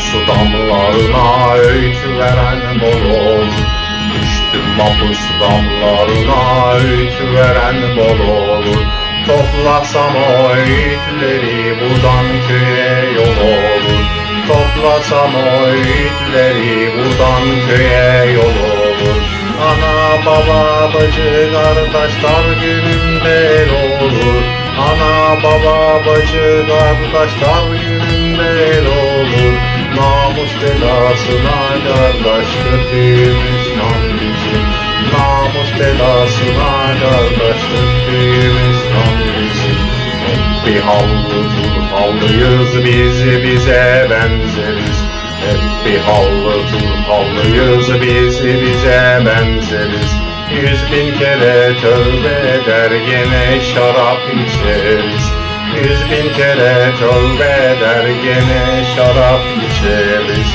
su damlarına öğüt veren olur Düştüm mahpus damlarına öğüt veren olur Toplasam o öğütleri buradan köye yol olur. Toplasam o öğütleri buradan köye yol olur baba bacı kardeşler gününde olur. Ana baba bacı kardeşler gününde olur. Namus belasına kardeş kötüymüş lan bizim. Namus belasına kardeş kötüymüş lan bizim. Hep bir hallı turhallıyız biz bize benzeriz hep bir hallı turhallıyız biz bize benzeriz. Yüz bin kere tövbe eder gene şarap içeriz. Yüz bin kere tövbe eder gene şarap içeriz.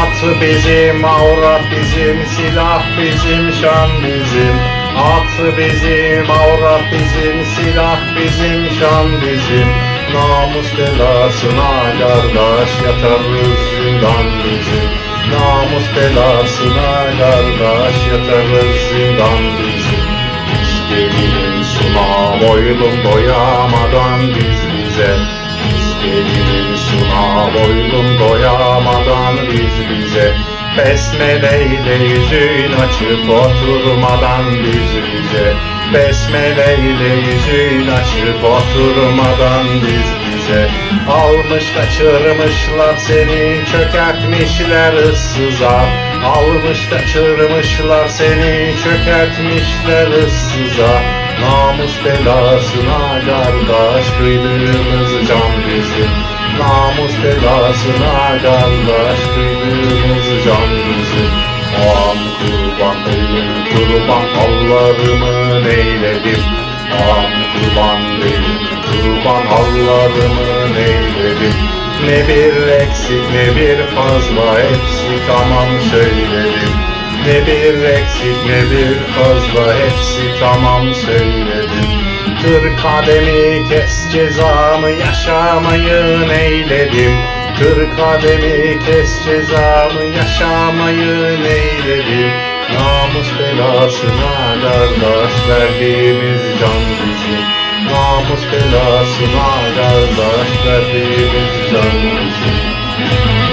At bizim, avrat bizim, silah bizim, şan bizim. At bizim, avrat bizim, silah bizim, şan bizim Namus belasına kardeş yatarız zindan bizim. Namus belasına kardeş yatarız zindan bizim. Biz gelinin suna boylum doyamadan biz bize. Biz gelinin suna boylum doyamadan biz bize Besmeleyle yüzün açıp oturmadan biz bize Besmeleyle yüzün açıp oturmadan biz bize Almış kaçırmışlar seni çökertmişler ıssıza. Almış kaçırmışlar seni çökertmişler ıssıza. Namus belasına kardeş kıydığımız can bizim. Namus belasına kardeş kıydığımız hallarımı neyledim O an kurban benim kurban hallarımı neyledim Ne bir eksik ne bir fazla hepsi tamam söyledim ne bir eksik ne bir fazla hepsi tamam söyledim Kır kademi kes cezamı yaşamayı neyledim Kır kademi kes cezamı yaşamayı neyledim Namus belasına kardeş verdiğimiz can bizim Namus belasına kardeş verdiğimiz can bizim